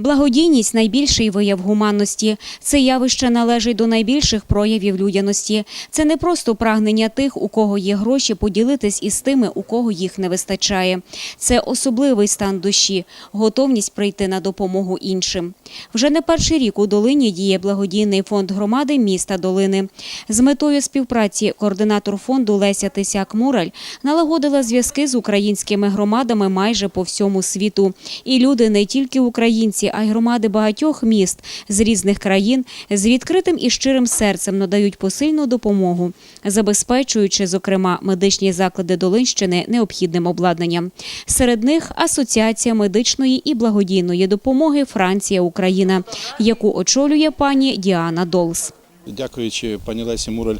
Благодійність найбільший вияв гуманності. Це явище належить до найбільших проявів людяності. Це не просто прагнення тих, у кого є гроші, поділитись із тими, у кого їх не вистачає. Це особливий стан душі, готовність прийти на допомогу іншим. Вже не перший рік у долині діє благодійний фонд громади міста Долини. З метою співпраці координатор фонду Леся Тисяк-Мураль налагодила зв'язки з українськими громадами майже по всьому світу. І люди не тільки українці, а й громади багатьох міст з різних країн з відкритим і щирим серцем надають посильну допомогу, забезпечуючи, зокрема, медичні заклади Долинщини необхідним обладнанням. Серед них Асоціація медичної і благодійної допомоги Франція Україна, яку очолює пані Діана Долс. Дякуючи пані Лесі Мураль,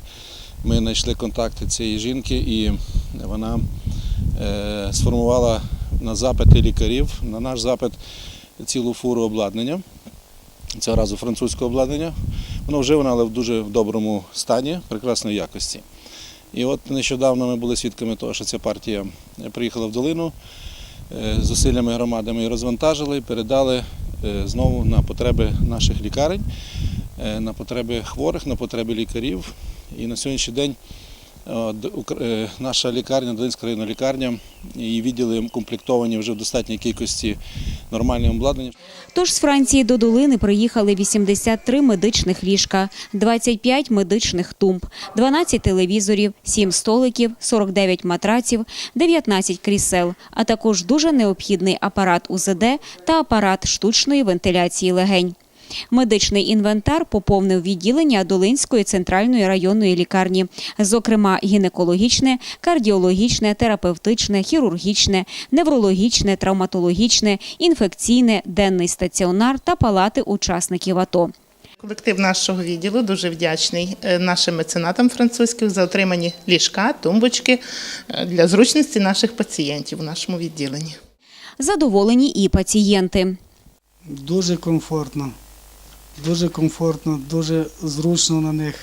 ми знайшли контакти цієї жінки і вона е, сформувала на запити лікарів, на наш запит цілу фуру обладнання. Цього разу французького обладнання. Воно вживане, але в дуже доброму стані, прекрасної якості. І от нещодавно ми були свідками того, що ця партія приїхала в долину е, з зусиллями громади. Ми її розвантажили передали е, знову на потреби наших лікарень е, на потреби хворих, на потреби лікарів. І на сьогоднішній день наша лікарня, Долинська районна лікарня, її відділи комплектовані вже в достатній кількості нормальним обладнанням. Тож з Франції до Долини приїхали 83 медичних ліжка, 25 медичних тумб, 12 телевізорів, 7 столиків, 49 матраців, 19 крісел, а також дуже необхідний апарат УЗД та апарат штучної вентиляції легень. Медичний інвентар поповнив відділення Долинської центральної районної лікарні, зокрема гінекологічне, кардіологічне, терапевтичне, хірургічне, неврологічне, травматологічне, інфекційне, денний стаціонар та палати учасників АТО. Колектив нашого відділу дуже вдячний е, нашим меценатам французьким за отримані ліжка, тумбочки е, для зручності наших пацієнтів у нашому відділенні. Задоволені і пацієнти. Дуже комфортно. Дуже комфортно, дуже зручно на них.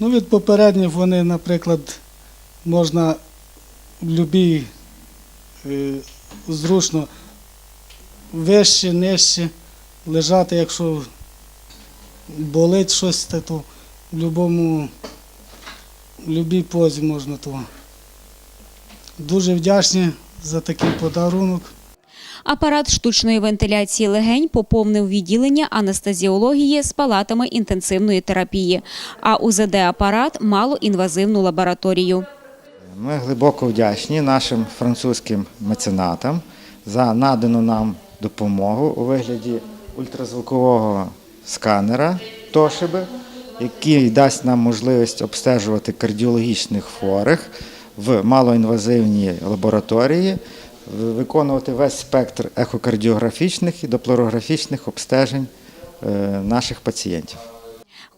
Ну, від попередніх вони, наприклад, можна в любій е, зручно вище, нижче лежати, якщо болить щось, то в будь-якому, в будь-якій позі можна то. Дуже вдячні за такий подарунок. Апарат штучної вентиляції легень поповнив відділення анестезіології з палатами інтенсивної терапії, а УЗД-апарат – малоінвазивну лабораторію. Ми глибоко вдячні нашим французьким меценатам за надану нам допомогу у вигляді ультразвукового сканера Тошиби, який дасть нам можливість обстежувати кардіологічних хворих в малоінвазивній лабораторії, виконувати весь спектр ехокардіографічних і доплорографічних обстежень е, наших пацієнтів.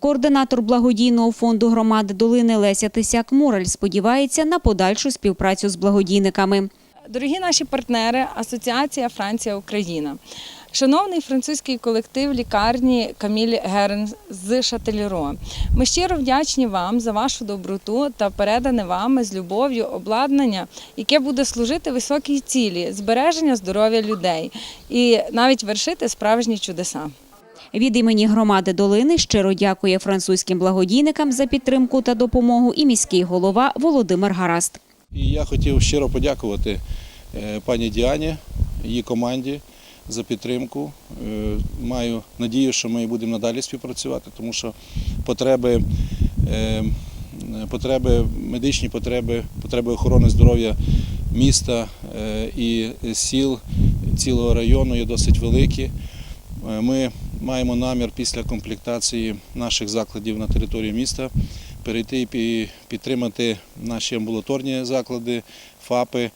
Координатор благодійного фонду громади Долини Леся Тисяк-Мураль сподівається на подальшу співпрацю з благодійниками. Дорогі наші партнери, Асоціація Франція Україна. Шановний французький колектив лікарні Каміль Герен з Шателіро. Ми щиро вдячні вам за вашу доброту та передане вами з любов'ю обладнання, яке буде служити високій цілі збереження здоров'я людей і навіть вершити справжні чудеса. Від імені громади Долини щиро дякує французьким благодійникам за підтримку та допомогу і міський голова Володимир Гараст. І я хотів щиро подякувати е, пані Діані, її команді за підтримку. Е, Маю надію, що ми будемо надалі співпрацювати, тому що потреби, е, потреби медичні потреби, потреби охорони здоров'я міста е, і сіл цілого району є досить великі. Ми маємо намір після комплектації наших закладів на території міста перейти і підтримати наші амбулаторні заклади, ФАПи.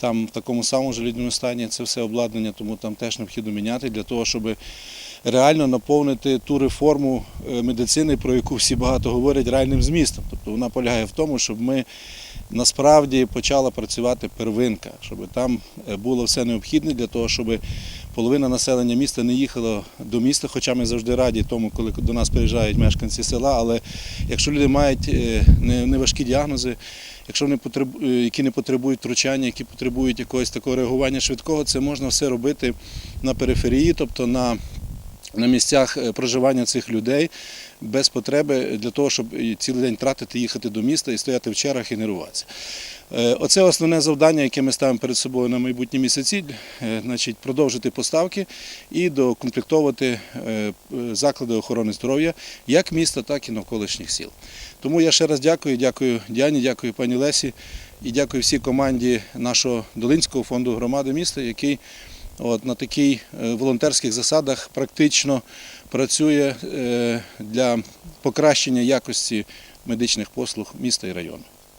Там в такому самому жалюдному стані це все обладнання, тому там теж необхідно міняти для того, щоб реально наповнити ту реформу е, медицини, про яку всі багато говорять, реальним змістом. Тобто вона полягає в тому, щоб ми насправді почала працювати первинка, щоб там е, було все необхідне для того, щоб половина населення міста не їхала до міста, хоча ми завжди раді тому, коли до нас приїжджають мешканці села. Але якщо люди мають е, неважкі діагнози якщо вони е, які не потребують втручання, які потребують якогось такого реагування швидкого, це можна все робити на периферії, тобто на на місцях е, проживання цих людей без потреби для того, щоб цілий день тратити, їхати до міста і стояти в чергах і нервуватися. Е, Оце основне завдання, яке ми ставимо перед собою на майбутні місяці, е, значить, продовжити поставки і докомплектовувати е, заклади охорони здоров'я як міста, так і навколишніх сіл. Тому я ще раз дякую, дякую Діані, дякую пані Лесі і дякую всій команді нашого Долинського фонду громади міста, який от, на таких волонтерських засадах практично працює е, для покращення якості медичних послуг міста і району.